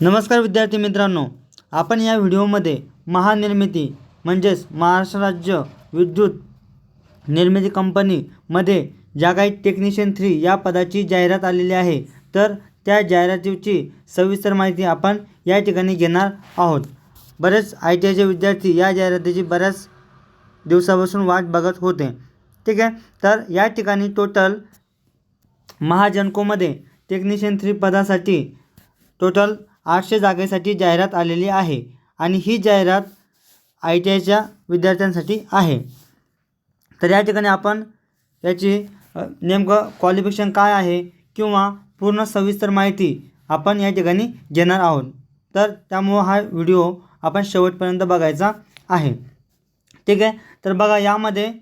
नमस्कार विद्यार्थी मित्रांनो आपण या व्हिडिओमध्ये महानिर्मिती म्हणजेच महाराष्ट्र राज्य विद्युत निर्मिती कंपनीमध्ये ज्या काही टेक्निशियन थ्री या पदाची जाहिरात आलेली आहे. तर त्या जाहिरातीची सविस्तर माहिती आपण या ठिकाणी घेणार आहोत. बरेच आय टी आयचे विद्यार्थी या जाहिरातीची बऱ्याच दिवसापासून वाट बघत होते. ठीक आहे? तर या ठिकाणी टोटल महाजनकोमध्ये टेक्निशियन थ्री पदासाठी टोटल आठशे जागेसाठी जाहिरात आलेली आहे आणि ही जाहिरात आय टी आयच्या विद्यार्थ्यांसाठी आहे. तर या ठिकाणी आपण याची नेमकं क्वालिफिकेशन काय आहे किंवा पूर्ण सविस्तर माहिती आपण या ठिकाणी घेणार आहोत. तर त्यामुळं हा व्हिडिओ आपण शेवटपर्यंत बघायचा आहे. ठीक आहे? तर बघा यामध्ये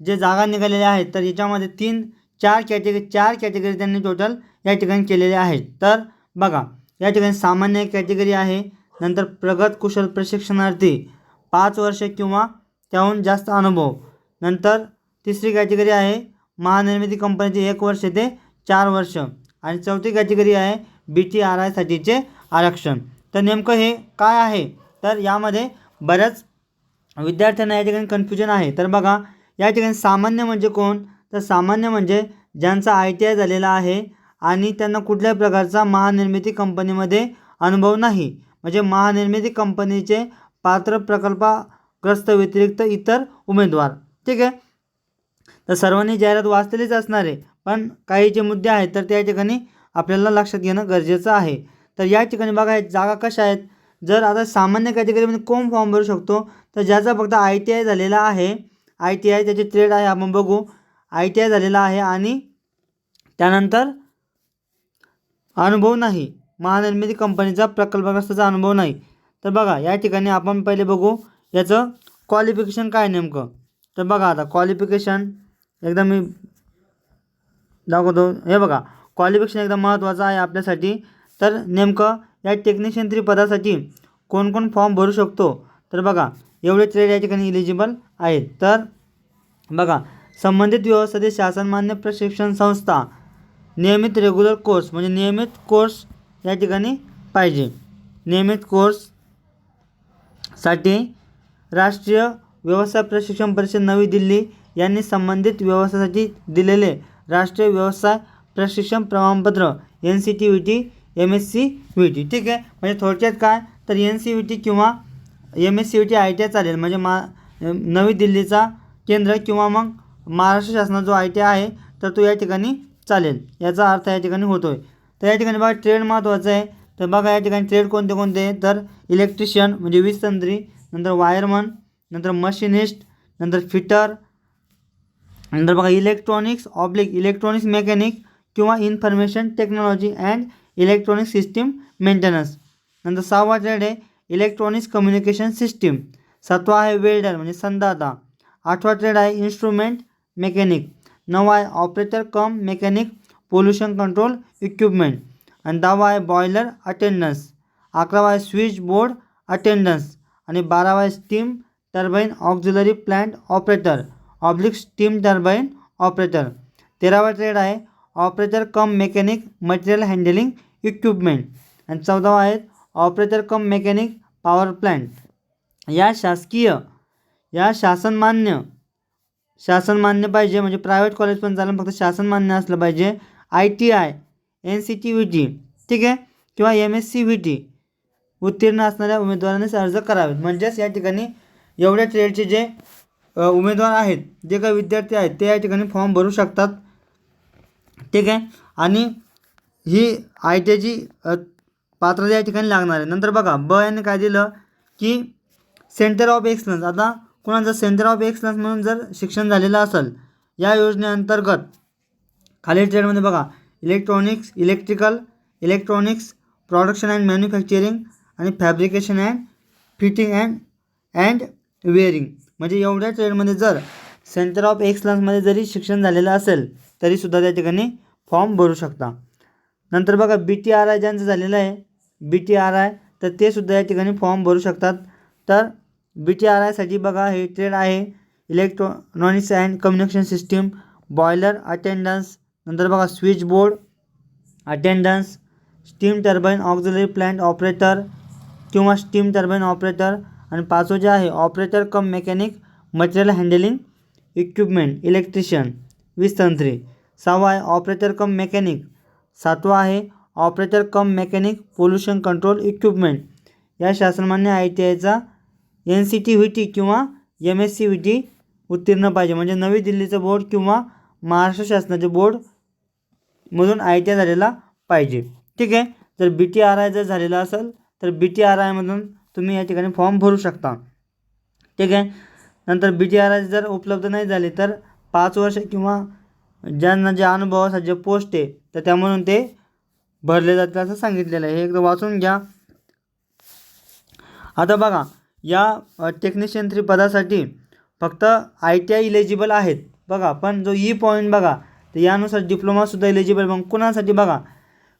जे जागा निघालेल्या आहेत तर याच्यामध्ये तीन चार कॅटेगरी चार कॅटेगरी त्यांनी टोटल या ठिकाणी केलेले आहेत. तर बघा या ठिकाणी सामान्य कॅटेगरी आहे. नंतर प्रगत कुशल प्रशिक्षणार्थी पाच वर्ष किंवा त्याहून जास्त अनुभव. नंतर तिसरी कॅटेगरी आहे महानिर्मिती कंपनीची एक वर्ष ते चार वर्ष. आणि चौथी कॅटेगरी आहे बी टी आर आयसाठीचे आरक्षण. तर नेमकं हे काय आहे? तर यामध्ये बऱ्याच विद्यार्थ्यांना या ठिकाणी कन्फ्युजन आहे. तर बघा या ठिकाणी सामान्य म्हणजे कोण? तर सामान्य म्हणजे ज्यांचा आय टी आय झालेला आहे आणि त्यांना कुठल्याही प्रकारचा महानिर्मिती कंपनीमध्ये अनुभव नाही. म्हणजे महानिर्मिती कंपनीचे पात्र प्रकल्पग्रस्त व्यतिरिक्त इतर उमेदवार. ठीक आहे? तर सर्वांनी जाहिरात वाचलेलीच असणार आहे. पण काही जे मुद्दे आहेत तर त्या ठिकाणी आपल्याला लक्षात घेणं गरजेचं आहे. तर या ठिकाणी बघा जागा कशा आहेत? जर आता सामान्य कॅटेगरीमध्ये कोण फॉर्म भरू शकतो? तर ज्याचा फक्त आय टी आय झालेला आहे आय टी आय त्याची ट्रेड आहे आपण बघू. आय टी आय झालेला आहे आणि त्यानंतर अनुभव नाही. महानिर्मिती कंपनीचा प्रकल्पग्रस्ताचा अनुभव नाही. तर बघा या ठिकाणी आपण पहिले बघू याचं क्वालिफिकेशन काय नेमकं? तर बघा आता क्वालिफिकेशन एकदा मी दाखवतो. हे बघा क्वालिफिकेशन एकदम महत्त्वाचं आहे आपल्यासाठी. तर नेमकं या टेक्निशियन थ्री पदासाठी कोण कोण फॉर्म भरू शकतो? तर बघा एवढे ट्रेड या ठिकाणी इलिजिबल आहेत. तर बघा संबंधित व्यवस्थेतील शासनमान्य प्रशिक्षण संस्था नियमित रेग्युलर कोर्स म्हणजे नियमित कोर्स या ठिकाणी पाहिजे. नियमित कोर्ससाठी राष्ट्रीय व्यवसाय प्रशिक्षण परिषद नवी दिल्ली यांनी संबंधित व्यवसायासाठी दिलेले राष्ट्रीय व्यवसाय प्रशिक्षण प्रमाणपत्र N C T V T M S C V T. ठीक आहे? म्हणजे थोडक्यात काय? तर एन सी व्ही टी किंवा M S C V T I T I चालेल. म्हणजे मा नवी दिल्लीचा केंद्र किंवा मग महाराष्ट्र शासनाचा जो आय टी आय आहे तर तो या ठिकाणी चालेल. याचा अर्थ या ठिकाणी होतो आहे तर या ठिकाणी बघा ट्रेड महत्त्वाचं आहे. तर बघा या ठिकाणी ट्रेड कोणते कोणते? आहे तर इलेक्ट्रिशियन म्हणजे वीज तंत्री नंतर वायरमन नंतर मशिनिस्ट नंतर फिटर नंतर बघा इलेक्ट्रॉनिक्स ऑब्लिक इलेक्ट्रॉनिक्स मेकॅनिक किंवा information technology and electronic system maintenance नंतर सहावा ट्रेड आहे इलेक्ट्रॉनिक्स कम्युनिकेशन सिस्टीम सातवा आहे वेल्डर म्हणजे संदाता. आठवा ट्रेड आहे इन्स्ट्रुमेंट मेकॅनिक नवा आहे operator cum mechanic pollution control equipment. आणि दहावा आहे बॉयलर अटेंडन्स. अकरावा आहे स्विच बोर्ड अटेंडन्स. आणि बारावा आहे steam turbine auxiliary plant operator. Oblique steam turbine operator. तेरावा ट्रेड आहे operator cum mechanic material handling equipment. आणि चौदावा आहे operator cum mechanic power plant. या शासकीय या शासनमान्य शासन मान्य पाहिजे म्हणजे प्रायव्हेट कॉलेज पण चालेल फक्त शासन मान्य असलं पाहिजे. I T I N C T V T ठीक आहे? किंवा M S C V T उत्तीर्ण असणाऱ्या उमेदवारांनीच अर्ज करावेत. म्हणजेच या ठिकाणी एवढ्या ट्रेडचे जे उमेदवार आहेत जे काही विद्यार्थी आहेत ते या ठिकाणी फॉर्म भरू शकतात. ठीक आहे? आणि ही आय टी आयची पात्रता या ठिकाणी लागणार आहे. नंतर बघा ब यांनी काय दिलं की सेंटर ऑफ एक्सलन्स आता कोणाचं सेंटर ऑफ एक्सलन्स म्हणून जर शिक्षण झालेलं असेल या योजनेअंतर्गत खालील ट्रेडमध्ये बघा electronics electrical electronics production and manufacturing आणि fabrication and fitting and and wiring म्हणजे एवढ्या ट्रेडमध्ये जर सेंटर ऑफ एक्सलन्समध्ये जरी शिक्षण झालेलं असेल तरीसुद्धा त्या ठिकाणी फॉर्म भरू शकता. नंतर बघा बी टी आर आय ज्यांचं झालेलं आहे बी टी आर आय तर ते सुद्धा या ठिकाणी फॉर्म भरू शकतात. तर बी टी आर आयसाठी बघा हे ट्रेड आहे. Electronics and communication system boiler attendance नंतर बघा switch board attendance steam turbine auxiliary plant operator किंवा स्टीम टर्बाईन ऑपरेटर आणि पाचवं जे आहे operator cum mechanic material handling equipment electrician वीस तंत्री सहावा आहे ऑपरेटर कम मेकॅनिक सातवा आहे operator cum mechanic pollution control equipment या शासनमान्य आय टी आयचा N C T V T किंवा M S C V T उत्तीर्ण पाहिजे. म्हणजे नवी दिल्लीचं बोर्ड किंवा महाराष्ट्र शासनाचे बोर्ड मधून आय टी आय झालेला पाहिजे. ठीक आहे? जर बी टी आर आय जर झालेला असेल तर बी टी आर आयमधून तुम्ही या ठिकाणी फॉर्म भरू शकता. ठीक आहे? नंतर बी टी आर आय जर उपलब्ध नाही झाले तर पाच वर्ष किंवा ज्यांना जे अनुभवासाठी जे पोस्ट आहे तर त्यामधून ते भरले जातील असं सांगितलेलं आहे. हे एकदा वाचून घ्या. आता बघा या टेक्निशियन थ्री पदासाठी फक्त आय टी आय इलिजिबल आहेत. बघा पण जो e ई पॉईंट बघा तर यानुसार डिप्लोमासुद्धा इलिजिबल मग कुणासाठी बघा?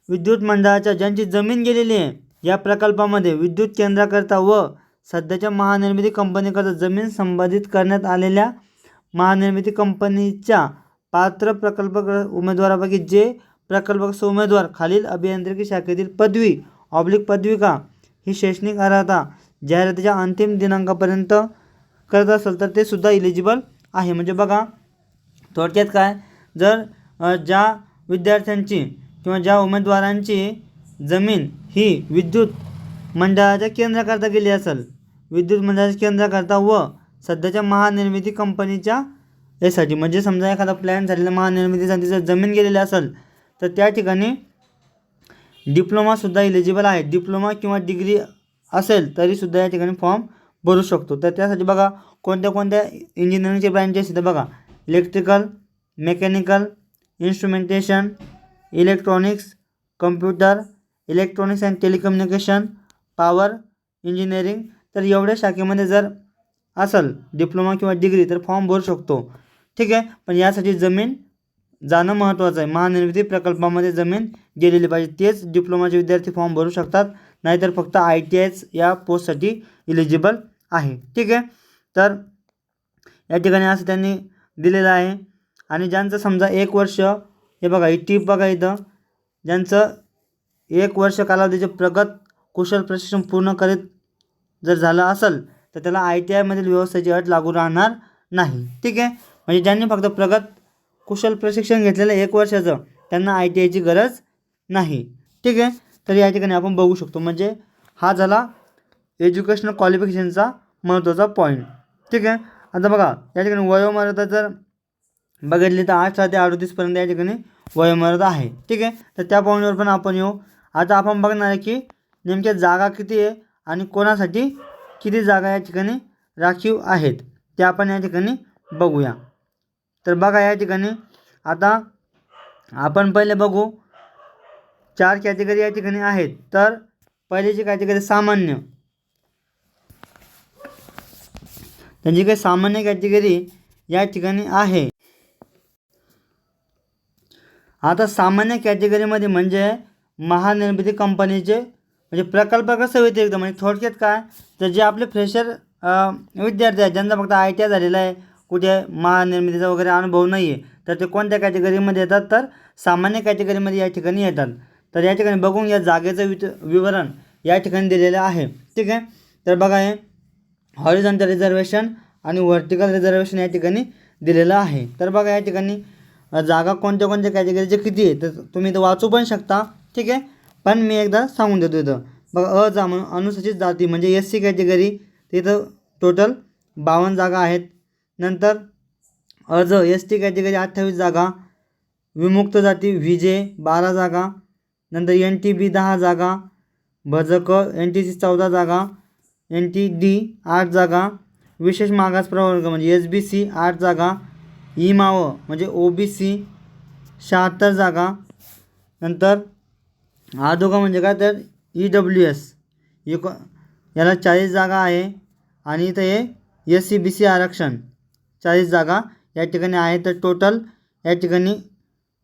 विद्युत मंडळाच्या ज्यांची जमीन गेलेली आहे या प्रकल्पामध्ये विद्युत केंद्राकरता व सध्याच्या महानिर्मिती कंपनीकरता जमीन संबंधित करण्यात आलेल्या महानिर्मिती कंपनीच्या पात्र प्रकल्प उमेदवारापैकी जे प्रकल्प उमेदवार खालील अभियांत्रिकी शाखेतील पदवी ऑब्लिक पदविका ही शैक्षणिक अर्हता जाहिरातीच्या अंतिम दिनांकापर्यंत करत असेल तर ते सुद्धा इलिजिबल आहे. म्हणजे बघा थोडक्यात काय? जर ज्या विद्यार्थ्यांची किंवा ज्या उमेदवारांची जमीन ही विद्युत मंडळाच्या केंद्राकरता गेली असेल विद्युत मंडळाच्या केंद्राकरता व सध्याच्या महानिर्मिती कंपनीच्या यासाठी म्हणजे समजा एखादा प्लॅन झालेला महानिर्मितीसाठी जर जमीन गेलेली असेल तर त्या ठिकाणी डिप्लोमासुद्धा इलिजिबल आहे. डिप्लोमा किंवा डिग्री असेल तरीसुद्धा या ठिकाणी फॉर्म भरू शकतो. तर त्यासाठी बघा कोणत्या कोणत्या इंजिनिअरिंगचे ब्रँचेस इथं बघा. Electrical mechanical instrumentation electronics computer electronics and telecommunication power engineering तर एवढ्या शाखेमध्ये जर असेल डिप्लोमा किंवा डिग्री तर फॉर्म भरू शकतो. ठीक आहे? पण यासाठी जमीन जाणं महत्त्वाचं आहे. महानिर्मिती प्रकल्पामध्ये जमीन गेलेली पाहिजे. तेच डिप्लोमाचे विद्यार्थी फॉर्म भरू शकतात. नाहीतर फक्त आय टी आयच या पोस्टसाठी इलिजिबल आहे. ठीक आहे? तर या ठिकाणी असं त्यांनी दिलेलं आहे. आणि ज्यांचं समजा एक वर्ष हे बघा ही टीप बघा इथं. ज्यांचं एक वर्ष कालावधीचे प्रगत कुशल प्रशिक्षण पूर्ण करीत जर झालं असेल तर त्याला आय टी आयमधील व्यवस्थेची अट लागू राहणार नाही. ठीक आहे? म्हणजे ज्यांनी फक्त प्रगत कुशल प्रशिक्षण घेतलेलं एक वर्षाचं त्यांना आय टी आयची गरज नाही. ठीक आहे? तर या ठिकाणी आपण बघू शकतो म्हणजे हा झाला एज्युकेशनल क्वालिफिकेशनचा महत्त्वाचा पॉईंट ठीक आहे? आता बघा या ठिकाणी वयोमर्यादा जर बघितली तर अठरा ते अडतीसपर्यंत या ठिकाणी वयोमर्यादा आहे. ठीक आहे? तर त्या पॉईंटवर पण आपण येऊ. आता आपण बघणार आहे की नेमक्या जागा किती आहे आणि कोणासाठी किती जागा या ठिकाणी राखीव आहेत ते आपण या ठिकाणी बघूया. तर बघा या ठिकाणी आता आपण पहिले बघू चार कॅटेगरी या ठिकाणी आहेत. तर पहिलीची कॅटेगरी सामान्य. त्यांची काही सामान्य कॅटेगरी या ठिकाणी आहे. आता सामान्य कॅटेगरीमध्ये म्हणजे महानिर्मिती कंपनीचे म्हणजे प्रकल्प कसं व्यतिरिक्त म्हणजे थोडक्यात काय? तर जे आपले फ्रेशर विद्यार्थी आहेत ज्यांचा फक्त आय टी आय झालेला आहे कुठे महानिर्मितीचा वगैरे अनुभव नाही आहे तर ते कोणत्या कॅटेगरीमध्ये येतात? तर सामान्य कॅटेगरीमध्ये या ठिकाणी येतात. तर या ठिकाणी बघून या जागेचं वित विवरण या ठिकाणी दिलेलं आहे. ठीक आहे? तर बघा हे हॉरिझॉन्टल रिझर्वेशन आणि व्हर्टिकल रिझर्वेशन या ठिकाणी दिलेलं आहे. तर बघा या ठिकाणी जागा कोणत्या कोणत्या कॅटेगरीचे किती आहे? तर तुम्ही इथं वाचू पण शकता. ठीक आहे? पण मी एकदा सांगून देतो इथं. बघा अ जा म्हणून अनुसूचित जाती म्हणजे एस सी कॅटेगरी तिथं टोटल बावन्न जागा आहेत. नंतर अर्ज एस टी कॅटेगरी अठ्ठावीस जागा विमुक्त जाती व्ही जे बारा जागा नंतर एन टी बी दहा जागा भजक एन टी सी चौदा जागा एन टी डी आठ जागा विशेष मागास प्रवर्ग म्हणजे एस बी सी आठ जागा ई माव म्हणजे ओ बी सी शहात्तर जागा नंतर आदोगा म्हणजे काय तर ई डब्ल्यू एस इको याला चाळीस जागा आहे आणि इथं हे एस सी बी सी आरक्षण चाळीस जागा या ठिकाणी आहे. तर टोटल या ठिकाणी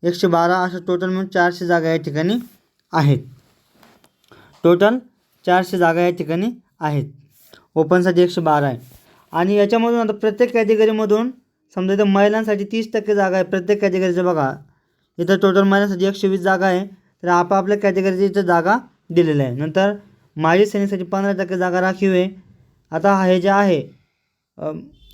एकशे बारा असं टोटल म्हणून चारशे जागा या ठिकाणी आहेत. टोटल चारशे जागा या ठिकाणी आहेत. ओपनसाठी एकशे बारा आहे. आणि याच्यामधून आता प्रत्येक कॅटेगरीमधून समजा इथं महिलांसाठी तीस टक्के जागा आहे. प्रत्येक कॅटेगरीचं बघा. इथं टोटल महिलांसाठी एकशे वीस जागा आहे. तर आपापल्या कॅटेगरीची इथं जागा दिलेल्या आहे. नंतर माजी सैनिकसाठी पंधरा टक्के जागा राखीव आहे. आता हे जे आहे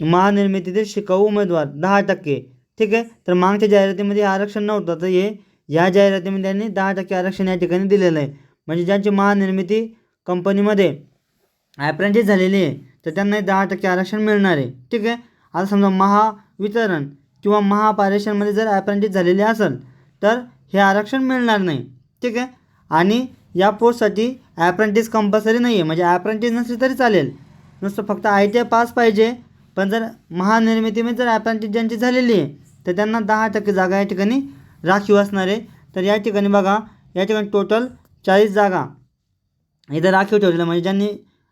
महानिर्मितीतील शिकाऊ उमेदवार दहा टक्के. ठीक आहे? तर मागच्या जाहिरातीमध्ये आरक्षण नव्हतं. तर हे या जाहिरातीमध्ये त्यांनी दहा टक्के आरक्षण या ठिकाणी दिलेलं आहे. म्हणजे ज्यांची महानिर्मिती कंपनीमध्ये ॲप्रेंटिस झालेली आहे तर त्यांना दहा टक्के आरक्षण मिळणार आहे. ठीक आहे? आता समजा महावितरण किंवा महापारेषणमध्ये जर ॲप्रेंटिस झालेले असेल तर हे आरक्षण मिळणार नाही. ठीक आहे? आणि या पोस्टसाठी ॲप्रेंटिस कंपल्सरी नाही आहे म्हणजे ॲप्रेंटिस नसली तरी चालेल. नुसतं फक्त आय टी आय पास पाहिजे. पण जर महानिर्मितीमध्ये जर ॲप्रेंटिस ज्यांची झालेली आहे तर त्यांना दहा टक्के जागा या ठिकाणी राखीव असणार आहे. तर या ठिकाणी बघा या ठिकाणी टोटल चाळीस जागा. इथं राखीव ठेवलेलं म्हणजे ज्यांनी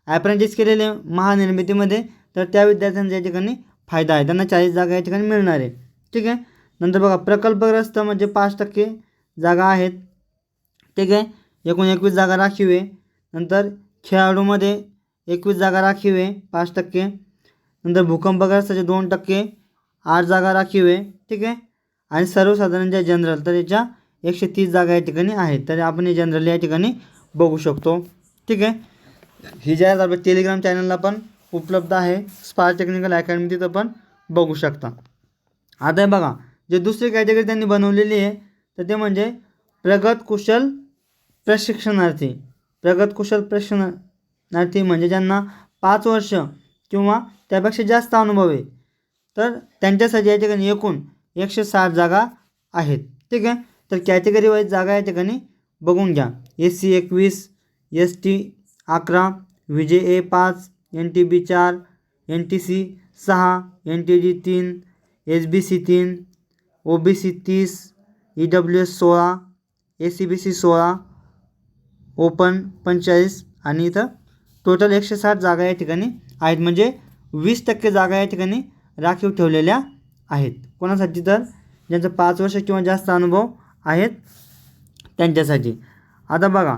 ॲप्रेंटिस केलेले महानिर्मितीमध्ये तर त्या विद्यार्थ्यांचा या ठिकाणी फायदा आहे. त्यांना चाळीस जागा या ठिकाणी मिळणार आहे. ठीक आहे? नंतर बघा प्रकल्पग्रस्त म्हणजे पाच टक्के जागा आहेत. ठीक आहे? एकूण एकवीस जागा राखीव आहे. नंतर खेळाडूमध्ये एकवीस जागा राखीव आहे पाच टक्के. नंतर भूकंपग्रस्ताचे दोन टक्के आठ जागा राखीव आहे. ठीक आहे? आणि सर्वसाधारण ज्या जनरल तर याच्या एकशे तीस जागा या ठिकाणी आहेत. तर आपण हे जनरल या ठिकाणी बघू शकतो. ठीक आहे? ही जाहिरात आपल्या टेलिग्राम चॅनलला पण उपलब्ध आहे. स्पार टेक्निकल अकॅडमी तिथं पण बघू शकता. आता हे बघा जे दुसरी कॅटेगरी त्यांनी बनवलेली आहे तर ते म्हणजे प्रगत कुशल प्रशिक्षणार्थी. प्रगत कुशल प्रशिक्षणार्थी म्हणजे ज्यांना पाच वर्ष किंवा त्यापेक्षा जास्त अनुभव आहे. तर त्यांच्यासाठी या ठिकाणी एकूण एकशे साठ जागा आहेत. ठीक आहे? तर कॅटेगरी वाईज जागा या ठिकाणी बघून घ्या. एस सी एकवीस एस टी अकरा व्ही जे ए पाच एन टी बी चार एन टी सी सहा एन टी डी तीन एस बी सी तीन ओ बी सी तीस ई डब्ल्यू एस सोळा ए सी बी सी सोळा ओपन पंचेचाळीस आणि इथं टोटल एकशे साठ जागा या ठिकाणी आहेत. म्हणजे वीस टक्के जागा या ठिकाणी राखीव ठेवलेल्या आहेत. कोणासाठी तर? ज्यांचा पाच वर्ष किंवा जास्त अनुभव आहेत त्यांच्यासाठी. आता बघा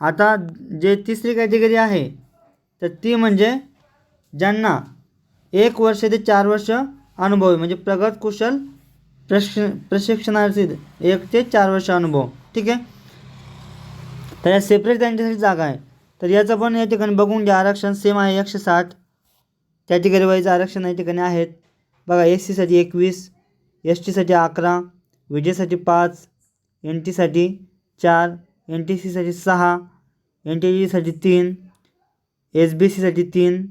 आता जे तिसरी कॅटेगरी आहे तर ती म्हणजे ज्यांना एक वर्ष ते चार वर्ष अनुभव आहे म्हणजे प्रगत कुशल प्रश प्रशिक्षणार्थी एक ते चार वर्ष अनुभव. ठीक आहे? तर या सेपरेट त्यांच्यासाठी जागा आहे. तर याचं पण या ठिकाणी बघून घ्या आरक्षण सेम आहे एकशे साठ. कॅटेगरी वाईज आरक्षण या ठिकाणी आहेत. बघा एस सीसाठी एकवीस एस टीसाठी अकरा विजेसाठी पाच एन टीसाठी चार एन टी सीसाठी सहा एन टी जीसाठी तीन एस बी सीसाठी तीन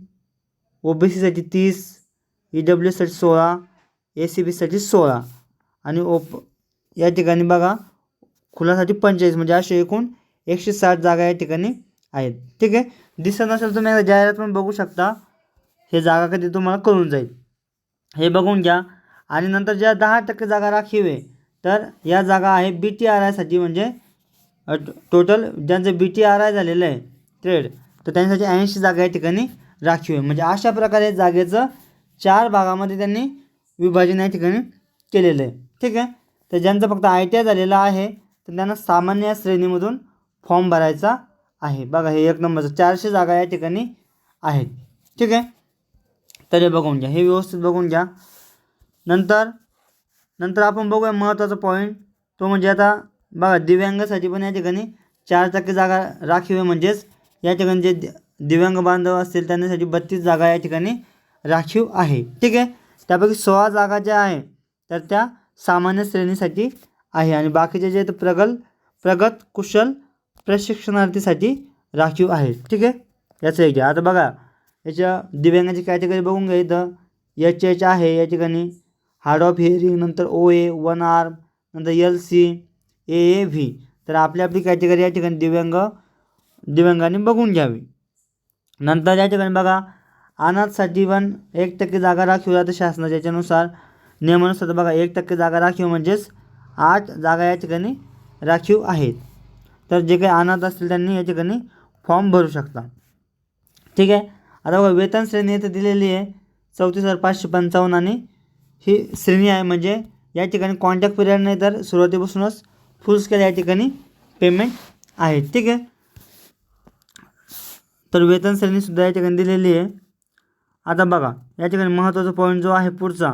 ओ बी सीसाठी तीस ई डब्ल्यू साठी सोळा ए सी बीसाठी सोळा. आणि ओप या ठिकाणी बघा खुलासाठी पंचेचाळीस म्हणजे असे एकूण एकशे साठ जागा या ठिकाणी आहेत. ठीक आहे? दिसत नसेल तुम्ही जाहिरात पण बघू शकता. हे जागा कधी तुम्हाला कळून जाईल. हे बघून घ्या. आणि नंतर ज्या दहा टक्के जागा राखीव आहे तर या जागा आहे बी टी आर आयसाठी म्हणजे टोटल ज्यांचं बी टी आर आय झालेलं आहे ट्रेड तर त्यांच्यासाठी ऐंशी जागा या ठिकाणी राखीव आहे. म्हणजे अशा प्रकारे जागेचं चार भागामध्ये त्यांनी विभाजन या ठिकाणी केलेलं आहे. ठीक आहे? तर ज्यांचं फक्त आय टी आय झालेलं आहे तर त्यांना सामान्य श्रेणीमधून फॉर्म भरायचा आहे. बघा हे एक नंबरचं चारशे जागा या ठिकाणी आहेत. ठीक आहे? तर हे बघून घ्या. हे व्यवस्थित बघून घ्या. नंतर नंतर आपण बघूया महत्त्वाचा पॉईंट तो म्हणजे आता बघा दिव्यांगासाठी पण या ठिकाणी चार टक्के जागा राखीव आहे म्हणजेच या ठिकाणी जे दिव्यांग बांधव असतील त्यांच्यासाठी बत्तीस जागा या ठिकाणी राखीव आहे. ठीक आहे? त्यापैकी सोळा जागा ज्या आहे तर त्या सामान्य श्रेणीसाठी आहे आणि बाकीचे जे आहेत प्रगल प्रगत कुशल प्रशिक्षणार्थीसाठी राखीव आहेत. ठीक आहे? याचं एक घ्या आता बघा याच्या दिव्यांगाची कॅटेगरी बघून घ्या इथं. एच एच आहे या ठिकाणी. हार्ड ऑफ हिअरिंग नंतर ओ ए वन आर्म नंतर L C A A V तर आपली आपली कॅटेगरी या ठिकाणी दिव्यांग दिव्यांगाने बघून घ्यावी. नंतर या ठिकाणी बघा अनाथसाठी पण एक टक्के जागा राखीव जाते शासनाच्या याच्यानुसार. नियमानुसार बघा एक टक्के जागा राखीव म्हणजेच आठ जागा या ठिकाणी राखीव आहेत. तर जे काही अनाथ असतील त्यांनी या ठिकाणी फॉर्म भरू शकता. ठीक आहे? आता बघा वेतन श्रेणी इथं दिलेली आहे चौतीस हजार पाचशे पंचावन्न आणि ही श्रेणी आहे म्हणजे या ठिकाणी कॉन्टॅक्ट पिरियड नाही तर सुरुवातीपासूनच फुल स्केल या ठिकाणी पेमेंट आहे. ठीक आहे? तर वेतन श्रेणीसुद्धा या ठिकाणी दिलेली आहे. आता बघा या ठिकाणी महत्त्वाचा पॉईंट जो आहे पुढचा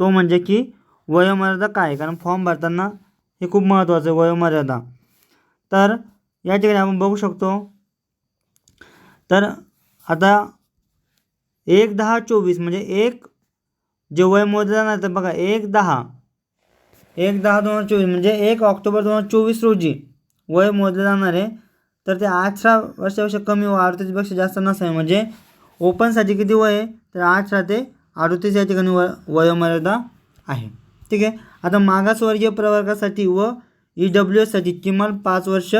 तो म्हणजे की वयोमर्यादा काय आहे? कारण फॉर्म भरताना हे खूप महत्त्वाचं आहे वयोमर्यादा. तर या ठिकाणी आपण बघू शकतो. तर आता एक दहा चोवीस म्हणजे एक जे वय मोजलं जाणार तर बघा एक दहा. एक दहा दोन हजार चोवीस म्हणजे एक ऑक्टोबर दोन हजार चोवीस रोजी वय मोजलं जाणार आहे. तर ते अठरा वर्षापेक्षा कमी व अडतीसपेक्षा जास्त नसावे म्हणजे ओपनसाठी किती वय आहे? तर अठरा ते अडतीस या ठिकाणी व वयोमर्यादा आहे. ठीक आहे? आता मागासवर्गीय प्रवर्गासाठी व ई डब्ल्यू एससाठी किमान पाच वर्ष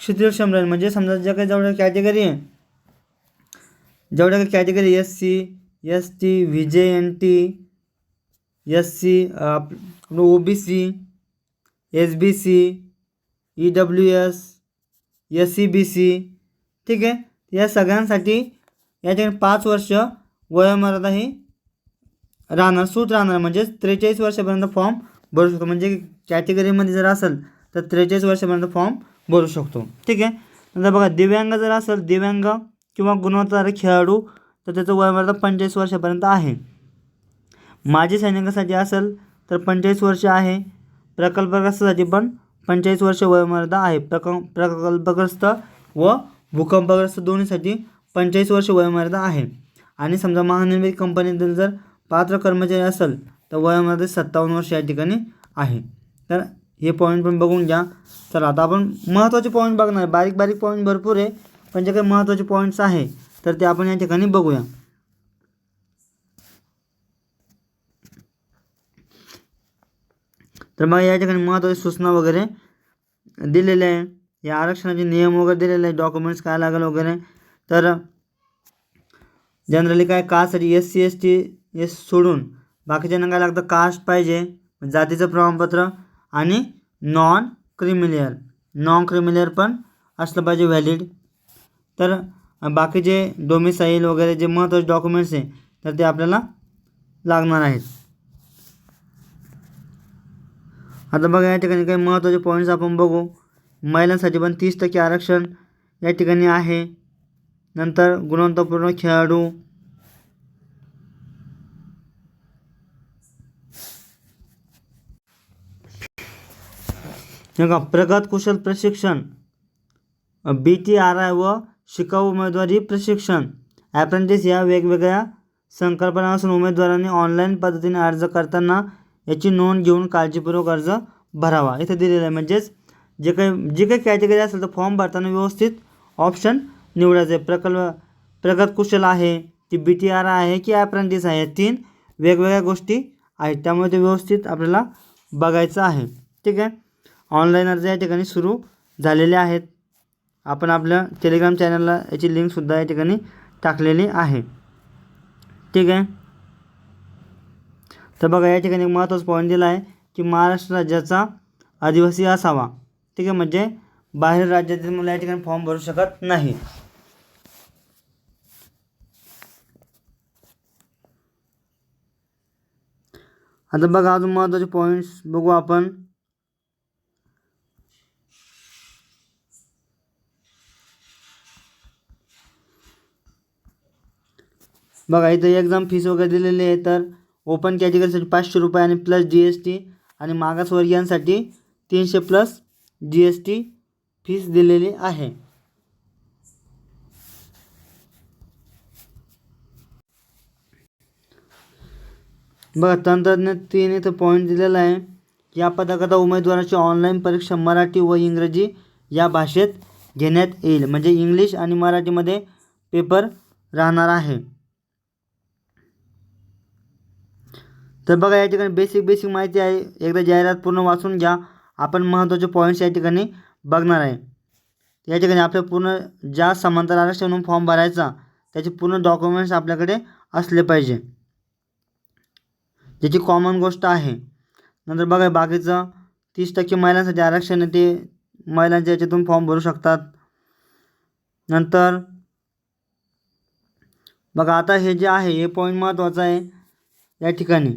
शिथिलक्षम राहील म्हणजे समजा ज्या काही जवळ कॅटेगरी आहे जेवढ्या काही category S C S T V J N T S C O B C S B C E W S S C B C ठीक आहे? या सगळ्यांसाठी या ठिकाणी पाच वर्ष वयोमर्यादा ही राहणार सूट राहणार. म्हणजेच त्रेचाळीस वर्षापर्यंत फॉर्म भरू शकतो. म्हणजे कॅटेगरीमध्ये जर असेल तर त्रेचाळीस वर्षापर्यंत फॉर्म भरू शकतो. ठीक आहे? नंतर बघा दिव्यांग जर असेल दिव्यांग किंवा गुणवत्ताधारक खेळाडू तर त्याचं वयोमर्यादा पंचेचाळीस वर्षापर्यंत आहे. माजी सैनिकासाठी असेल तर पंचेचाळीस वर्ष आहे. प्रकल्पग्रस्तासाठी पण पंचेचाळीस वर्ष वयोमर्यादा आहे. प्रक प्रकल्पग्रस्त व भूकंपग्रस्त दोन्हीसाठी पंचेचाळीस वर्ष वयोमर्यादा आहे. आणि समजा महानिर्मित कंपनीतील जर पात्र कर्मचारी असेल तर वयोमर्यादा सत्तावन्न वर्ष या ठिकाणी आहे. तर हे पॉईंट पण बघून घ्या. चला आता आपण महत्त्वाचे पॉईंट बघणार. आहे. बारीक बारीक पॉईंट भरपूर आहे. पण जे काही महत्त्वाचे पॉईंट्स आहे तर ते आपण या ठिकाणी बघूया. तर मग या ठिकाणी महत्त्वाची सूचना वगैरे दिलेल्या आहे. या आरक्षणाचे नियम वगैरे दिलेले आहे डॉक्युमेंट्स काय लागेल वगैरे. तर जनरली काय कास्टसाठी S C S T S सोडून बाकीच्यांना काय लागतं कास्ट पाहिजे जातीचं प्रमाणपत्र आणि नॉन क्रिमिलियर नॉन क्रिमिलियर पण असलं पाहिजे व्हॅलिड तर बाकीचे डोमिसाईल वगैरे जे महत्त्वाचे डॉक्युमेंट्स आहे तर ते आपल्याला लागणार आहेत. आता बघा या ठिकाणी काही महत्त्वाचे पॉईंट्स आपण बघू. महिलांसाठी पण तीस टक्के आरक्षण या ठिकाणी आहे. नंतर गुणवत्तापूर्ण खेळाडू. हे का प्रगत कुशल प्रशिक्षण बी टी आर आय व शिकाऊ उमेदवारी प्रशिक्षण. ॲप्रेंटिस या वेगवेगळ्या संकल्पना असून उमेदवारांनी ऑनलाईन पद्धतीने अर्ज करताना याची नोंद घेऊन काळजीपूर्वक अर्ज भरावा. इथे दिलेलं आहे म्हणजेच जे काही जे काही कॅटेगरी असेल तर फॉर्म भरताना व्यवस्थित ऑप्शन निवडायचं. आहे प्रकल्प प्रगत कुशल आहे की बी टी आर आहे की ॲप्रेंटिस आहे तीन वेगवेगळ्या गोष्टी आहेत. त्यामुळे ते व्यवस्थित आपल्याला बघायचं आहे. ठीक आहे? ऑनलाईन अर्ज या ठिकाणी सुरू झालेले आहेत. आपण आपल्या टेलिग्राम चॅनलला याची लिंकसुद्धा या ठिकाणी टाकलेली आहे. ठीक आहे? तर बघा या ठिकाणी एक महत्त्वाचा पॉईंट दिला आहे की महाराष्ट्र राज्याचा आदिवासी असावा. ठीक आहे? म्हणजे बाहेर राज्यातील मुलं या ठिकाणी फॉर्म भरू शकत नाही. आता बघा अजून महत्त्वाचे पॉईंट्स बघू आपण. बघा इथं एक्झाम फीस वगैरे दिलेली आहे तर ओपन कॅटेगरीसाठी पाचशे रुपये आणि प्लस जी एस टी आणि मागासवर्गीयांसाठी तीनशे plus G S T fees दिलेली आहे. बघा तंत्रज्ञान तीन इथं पॉईंट दिलेला आहे. या पदाकरता उमेदवाराची ऑनलाईन परीक्षा मराठी व इंग्रजी या भाषेत घेण्यात येईल. म्हणजे इंग्लिश आणि मराठीमध्ये पेपर राहणार आहे. तर बघा या ठिकाणी बेसिक बेसिक माहिती आहे. एकदा जाहिरात पूर्ण वाचून घ्या. आपण महत्त्वाचे पॉईंट्स या ठिकाणी बघणार आहे. या ठिकाणी आपल्या पूर्ण ज्या समांतर आरक्षण म्हणून फॉर्म भरायचा त्याचे पूर्ण डॉक्युमेंट्स आपल्याकडे असले पाहिजे. ज्याची कॉमन गोष्ट आहे. नंतर बघा बाकीचं तीस टक्के महिलांसाठी आरक्षण आहे ते महिलांच्या याच्यातून फॉर्म भरू शकतात. नंतर बघा आता हे जे आहे हे पॉईंट महत्त्वाचं आहे. या ठिकाणी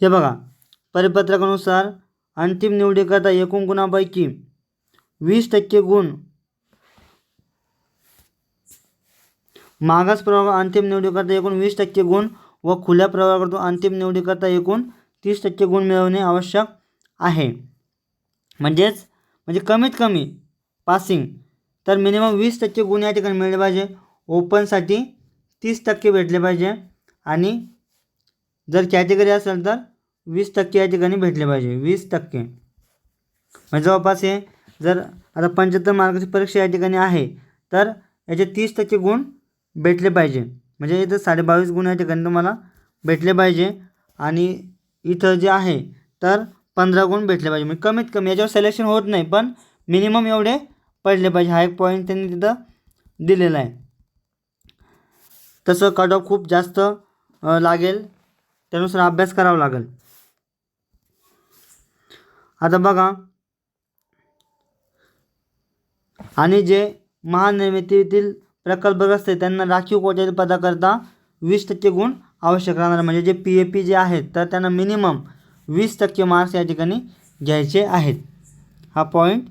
हे बघा परिपत्रकानुसार अंतिम निवडीकरता एकूण गुणांपैकी वीस टक्के गुण मागास प्रवाह अंतिम निवडीकरता एकूण वीस टक्के गुण व खुल्या प्रवाहाकडून अंतिम निवडीकरता एकूण तीस टक्के गुण मिळवणे आवश्यक आहे. म्हणजेच म्हणजे कमीत कमी पासिंग तर मिनिमम वीस टक्के गुण या ठिकाणी मिळले पाहिजे. ओपनसाठी तीस टक्के भेटले पाहिजे. आणि जर कॅटेगरी असेल तर वीस टक्के या ठिकाणी भेटले पाहिजे. वीस टक्के. म्हणजे जवळपास हे जर आता पंच्याहत्तर मार्काची परीक्षा या ठिकाणी आहे तर याचे तीस टक्के गुण भेटले पाहिजे. म्हणजे इथं साडेबावीस गुण या ठिकाणी तुम्हाला भेटले पाहिजे. आणि इथं जे आहे तर पंधरा गुण भेटले पाहिजे. म्हणजे कमीत कमी याच्यावर सिलेक्शन होत नाही पण मिनिमम एवढे पडले पाहिजे. हा एक पॉईंट त्यांनी तिथं दिलेला आहे. तसं कट ऑफ खूप जास्त लागेल. त्यानुसार अभ्यास करावा लागेल. आता बघा. आणि जे महानिर्मितीतील प्रकल्पग्रस्त आहेत त्यांना राखीव कोट्यातील पदाकरता वीस टक्के गुण आवश्यक राहणार. म्हणजे जे पी ए पी जे आहेत तर त्यांना मिनिमम वीस टक्के मार्क्स या ठिकाणी घ्यायचे आहेत. हा पॉईंट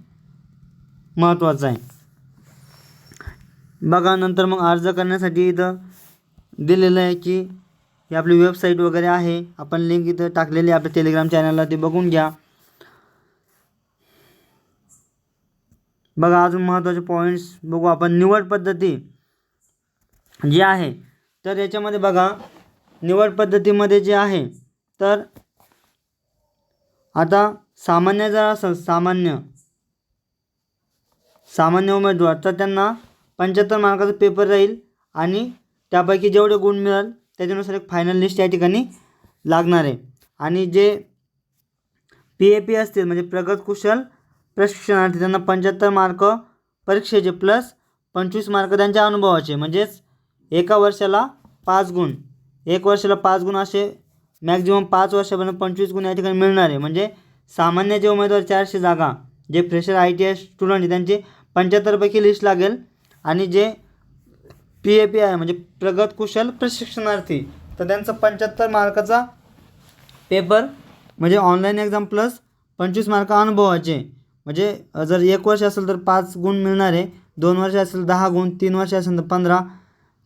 महत्त्वाचा आहे. बघा नंतर मग अर्ज करण्यासाठी इथं दिलेलं आहे की ही आपली वेबसाईट वगैरे आहे. आपण लिंक इथं टाकलेली आपल्या टेलिग्राम चॅनलला ते बघून घ्या. बघा अजून महत्त्वाचे पॉईंट्स बघू आपण. निवड पद्धती जी आहे तर याच्यामध्ये बघा निवड पद्धतीमध्ये जे आहे तर आता सामान्य जर असेल सामान्य सामान्य उमेदवार तर त्यांना पंच्याहत्तर मार्काचा पेपर राहील आणि त्यापैकी जेवढे गुण मिळेल त्याच्यानुसार एक फायनल लिस्ट या ठिकाणी लागणार आहे. आणि जे पी ए पी असतील म्हणजे प्रगत कुशल प्रशिक्षणार्थी त्यांना पंच्याहत्तर मार्क परीक्षेचे प्लस पंचवीस मार्क त्यांच्या अनुभवाचे. म्हणजेच एका वर्षाला पाच गुण. एक वर्षाला पाच गुण असे मॅक्झिमम पाच वर्षापर्यंत पंचवीस गुण या ठिकाणी मिळणार आहे. म्हणजे सामान्य जे उमेदवार चारशे जागा जे fresher I T I student आहे त्यांची पंच्याहत्तरपैकी लिस्ट लागेल. आणि जे पी ए पी आहे म्हणजे प्रगत कुशल प्रशिक्षणार्थी. तर त्यांचा पंच्याहत्तर मार्काचा पेपर म्हणजे ऑनलाईन एक्झाम प्लस पंचवीस मार्क अनुभवाचे. म्हणजे जर एक वर्ष असेल तर पाच गुण मिळणारे दोन वर्ष असेल दहा गुण तीन वर्ष असेल तर पंधरा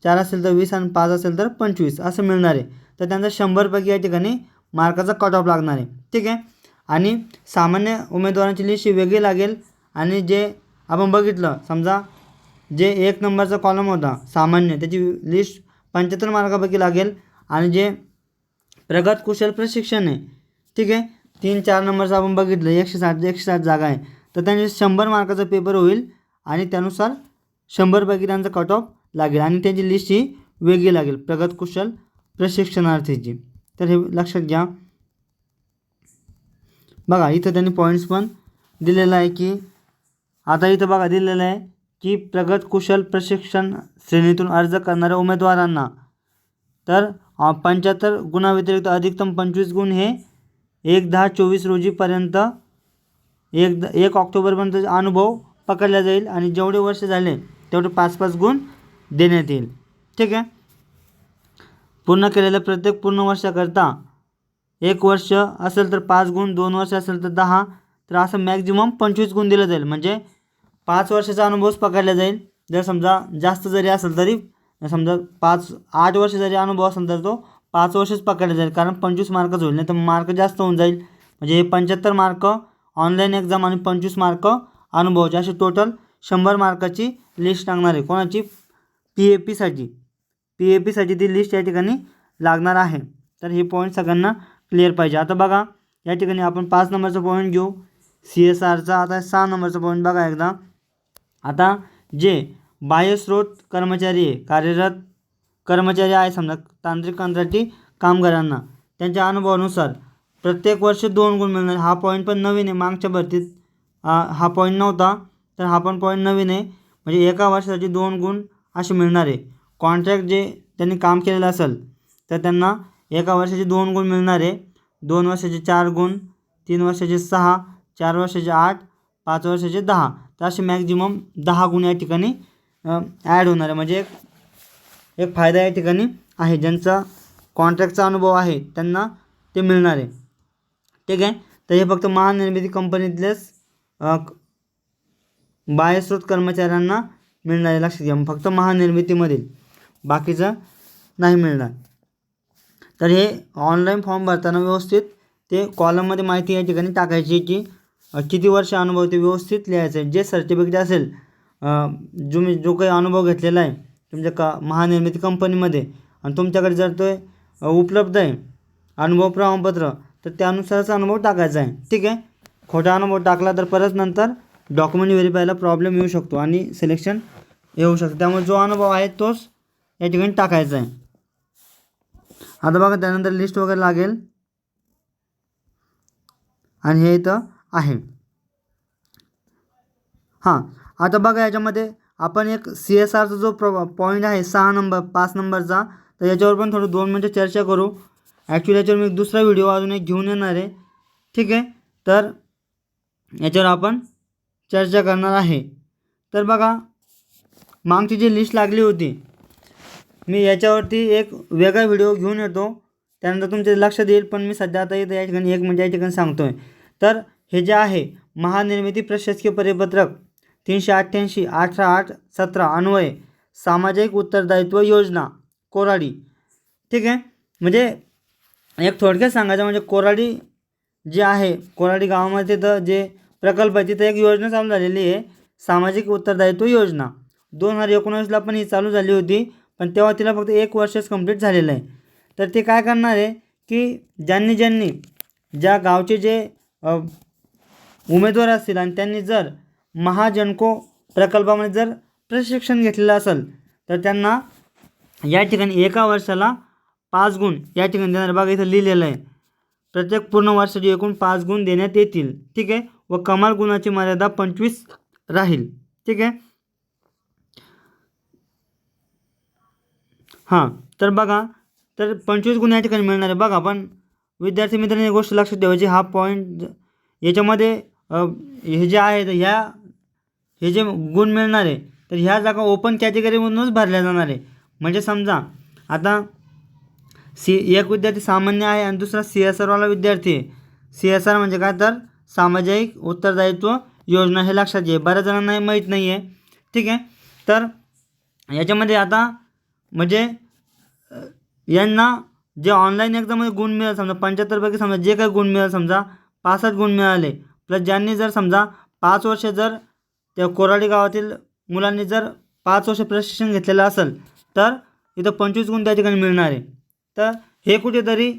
चार असेल तर वीस आणि पाच असेल तर पंचवीस असं मिळणारे. तर त्यांचा शंभरपैकी या ठिकाणी मार्काचा कट ऑफ लागणार. आहे ठीक आहे? आणि सामान्य उमेदवारांची लिस्ट वेगळी लागेल. आणि जे आपण बघितलं समजा जे एक नंबरचा कॉलम होता सामान्य. त्याची लिस्ट पंच्याहत्तर मार्कापैकी लागेल. आणि जे प्रगत कुशल प्रशिक्षण आहे ठीक आहे? तीन चार नंबरचं आपण बघितलं. एकशे साठ एकशे साठ जागा आहे. तर त्यांचे शंभर मार्काचा पेपर होईल आणि त्यानुसार शंभरपैकी त्यांचा कट ऑफ लागेल. आणि त्यांची लिस्ट ही वेगळी लागेल प्रगत कुशल प्रशिक्षणार्थीची. तर हे लक्षात घ्या. बघा इथं त्यांनी पॉईंट्स पण दिलेला आहे की आता इथं बघा दिलेलं आहे. की प्रगत कुशल प्रशिक्षण श्रेणीतून अर्ज करणाऱ्या उमेदवारांना. तर पंच्याहत्तर गुणाव्यतिरिक्त अधिकतम पंचवीस गुण हे एक दहा चोवीस रोजीपर्यंत एक द एक ऑक्टोबरपर्यंत अनुभव पकडला जाईल आणि जेवढे वर्ष झाले तेवढे पाच पाच गुण देण्यात येईल. ठीक आहे? पूर्ण केलेल्या प्रत्येक पूर्ण वर्षाकरता एक वर्ष असेल तर पाच गुण दोन वर्ष असेल तर दहा तर असं मॅक्झिमम पंचवीस गुण दिलं जाईल. म्हणजे पाच वर्षाचा अनुभवच पकडला जाईल. जर समजा जास्त जरी असेल तरी, समजा पाच, आठ वर्ष जरी अनुभव असेल तो पाच वर्षच पकडला जाईल. कारण पंचवीस मार्कच होईल. नाही तर मार्क जास्त होऊन जाईल. म्हणजे हे मार्क ऑनलाईन एक्झाम आणि पंचवीस मार्क अनुभवाचे. असे टोटल शंभर मार्काची लिस्ट लागणार आहे. कोणाची? पी ए पीसाठी पी ए पीसाठी ती लिस्ट या ठिकाणी लागणार आहे. तर हे पॉईंट सगळ्यांना क्लिअर पाहिजे. आता बघा, या ठिकाणी आपण पाच नंबरचा पॉईंट घेऊ. सी एस आरचा आता सहा नंबरचा पॉईंट बघा एकदा. आता जे बाह्यस्रोत कर्मचारी आहे कार्यरत कर्मचारी आहे समजा तांत्रिक कंत्राटी कामगारांना त्यांच्या अनुभवानुसार प्रत्येक वर्ष दोन गुण मिळणार. हा पॉईंट पण नवीन आहे. मागच्या भरतीत हा पॉईंट नव्हता तर हा पण पॉईंट नवीन आहे. म्हणजे एका वर्षासाठी दोन गुण असे मिळणार आहे. कॉन्ट्रॅक्ट जे त्यांनी काम केलेलं असेल तर त्यांना एका वर्षाचे दोन गुण मिळणार आहे. दोन वर्षाचे चार गुण तीन वर्षाचे सहा चार वर्षाचे आठ पाच वर्षाचे दहा. तर असे मॅक्झिमम दहा गुण या ठिकाणी ॲड होणार आहे. म्हणजे एक एक फायदा या ठिकाणी आहे. ज्यांचा कॉन्ट्रॅक्टचा अनुभव आहे त्यांना ते मिळणार आहे. ठीक आहे? तर हे फक्त महानिर्मिती कंपनीतलेच बाह्यस्रोत कर्मचाऱ्यांना मिळणार आहे. लक्षात घ्या. फक्त महानिर्मितीमधील बाकीचं नाही मिळणार. तर हे ऑनलाईन फॉर्म भरताना व्यवस्थित ते कॉलममध्ये माहिती या ठिकाणी टाकायची की किती वर्ष अनुभव ते व्यवस्थित लिहायचं आहे? जे सर्टिफिकेट असेल जो मी जो काही अनुभव घेतलेला आहे तुमच्या का महानिर्मिती कंपनीमध्ये आणि तुमच्याकडे जर तो उपलब्ध आहे अनुभव प्रमाणपत्र तर त्यानुसारच अनुभव टाकायचा आहे. ठीक आहे? खोटा अनुभव टाकला तर परत नंतर डॉक्युमेंट व्हेरीफायला प्रॉब्लेम येऊ शकतो आणि सिलेक्शन येऊ शकतं. त्यामुळे जो अनुभव आहे तोच या ठिकाणी टाकायचा आहे. आता बघा त्यानंतर लिस्ट वगैरे लागेल. आणि हे इथं आहे. हां आता बघा याच्यामध्ये आपण एक सी एस आरचा जो प्र पॉईंट आहे सहा नंबर पाच नंबरचा तर याच्यावर पण थोडं दोन मिनटं चर्चा करू. ॲक्च्युली याच्यावर मी दुसरा व्हिडिओ अजून एक घेऊन येणार आहे. ठीक आहे? तर याच्यावर आपण चर्चा करणार आहे. तर बघा मागची जी लिस्ट लागली होती मी याच्यावरती एक वेगळा व्हिडिओ घेऊन येतो. त्यानंतर तुमचे लक्षात येईल पण मी सध्या आता इथं या ठिकाणी एक म्हणजे या ठिकाणी सांगतो आहे तर हे जे आहे महानिर्मिती प्रशासकीय परिपत्रक तीनशे अठ्ठ्याऐंशी अठरा आठ सतरा अन्वय सामाजिक उत्तरदायित्व योजना कोराडी. ठीक आहे? म्हणजे एक थोडक्यात सांगायचं म्हणजे कोराडी जे आहे कोराडी गावामध्ये तर जे प्रकल्प आहे तिथं एक योजना चालू झालेली आहे सामाजिक उत्तरदायित्व योजना. दोन हजार एकोणीसला पण ही चालू झाली होती पण तेव्हा तिला फक्त एक वर्षच कंप्लीट झालेलं आहे. तर ते काय करणार आहे की ज्यांनी ज्यांनी ज्या गावचे जे उमेदवार असतील आणि त्यांनी जर महाजनको प्रकल्पामध्ये जर प्रशिक्षण घेतलेलं असेल तर त्यांना या ठिकाणी एका वर्षाला पाच गुण या ठिकाणी देणार. बघा इथं लिहिलेलं आहे. प्रत्येक पूर्ण वर्षाची एकूण पाच गुण देण्यात येतील. ठीक आहे? व कमाल गुणाची मर्यादा पंचवीस राहील. ठीक आहे? हां तर बघा तर पंचवीस गुण या ठिकाणी मिळणार आहे. बघा पण विद्यार्थी मित्रांनी एक गोष्ट लक्षात ठेवायची हा पॉईंट याच्यामध्ये हे जे आहे तर ह्या हे जे गुण मिळणार आहे तर ह्या जागा ओपन कॅटेगरीमधूनच भरल्या जाणार आहे. म्हणजे समजा आता सी एक विद्यार्थी सामान्य आहे आणि दुसरा सी एस आरवाला विद्यार्थी आहे. सी एस आर म्हणजे काय तर सामाजिक उत्तरदायित्व योजना हे लक्षात घे बऱ्याच जणांना हे माहीत नाही आहे ठीक आहे? तर याच्यामध्ये आता म्हणजे यांना जे ऑनलाईन एक्झाममध्ये गुण मिळाले समजा पंच्याहत्तरपैकी समजा जे काही गुण मिळाले समजा पासष्ट गुण मिळाले प्लस ज्यांनी जर समजा पाच वर्ष जर त्या कोराडी गावातील मुलांनी जर पाच वर्ष प्रशिक्षण घेतलेलं असेल तर इथं पंचवीस गुण त्या ठिकाणी मिळणार आहे. तर हे कुठेतरी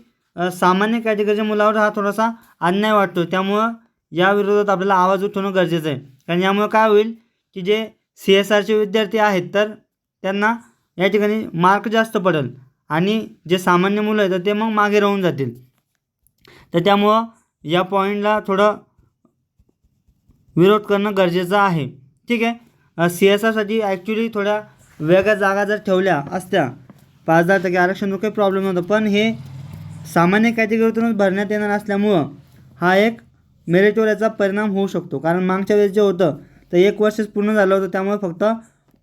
सामान्य कॅटेगरीच्या मुलावर हा थोडासा अन्याय वाटतो त्यामुळं या विरोधात आपल्याला आवाज उठवणं गरजेचं आहे. कारण यामुळे काय होईल की जे सी एस आरचे विद्यार्थी आहेत तर त्यांना या ठिकाणी मार्क जास्त पडेल आणि जे सामान्य मुलं आहेत तर ते मग मागे राहून जातील. तर त्यामुळं या पॉईंटला थोडं विरोध करणं गरजेचं आहे. ठीक आहे? सी एस आरसाठी ॲक्च्युली थोड्या वेगळ्या जागा जर ठेवल्या असत्या पाच दहा टक्के आरक्षण काही प्रॉब्लेम नव्हता. पण हे सामान्य कॅटेगरीतूनच भरण्यात येणार असल्यामुळं हा एक मेरिटवर याचा परिणाम होऊ शकतो. कारण मागच्या वेळेस जे होतं तर एक वर्षच पूर्ण झालं होतं. त्यामुळे फक्त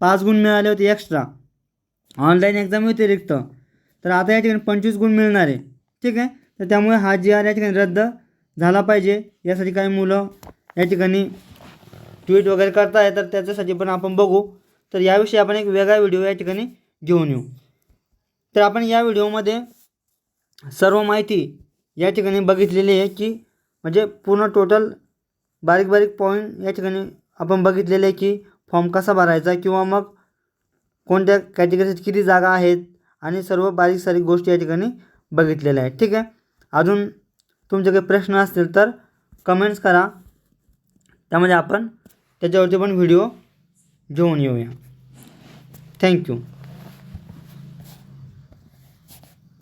पाच गुण मिळाले होते एक्स्ट्रा ऑनलाईन एक्झाम व्यतिरिक्त तर आता या ठिकाणी पंचवीस गुण मिळणार. आहे ठीक आहे? तर त्यामुळे हा जी आर या ठिकाणी रद्द झाला पाहिजे. यासाठी काही मुलं या ठिकाणी ट्विट वगैरे करताय तर त्याच्यासाठी पण आपण बघू. तर याविषयी आपण एक वेगळा व्हिडिओ या ठिकाणी घेऊन येऊ. तर आपण या व्हिडिओमध्ये सर्व माहिती या ठिकाणी बघितलेली आहे की म्हणजे पूर्ण टोटल बारीक बारीक पॉईंट या ठिकाणी आपण बघितलेले आहे की फॉर्म कसा भरायचा किंवा मग कोणत्या कॅटेगरीसाठी किती जागा आहेत आणि सर्व बारीक सारीक गोष्टी या ठिकाणी बघितलेल्या आहेत. ठीक आहे? अजून तुमचे काही प्रश्न असतील तर कमेंट्स करा. त्यामध्ये आपण त्याच्यावरती पण व्हिडिओ घेऊन येऊया. थँक्यू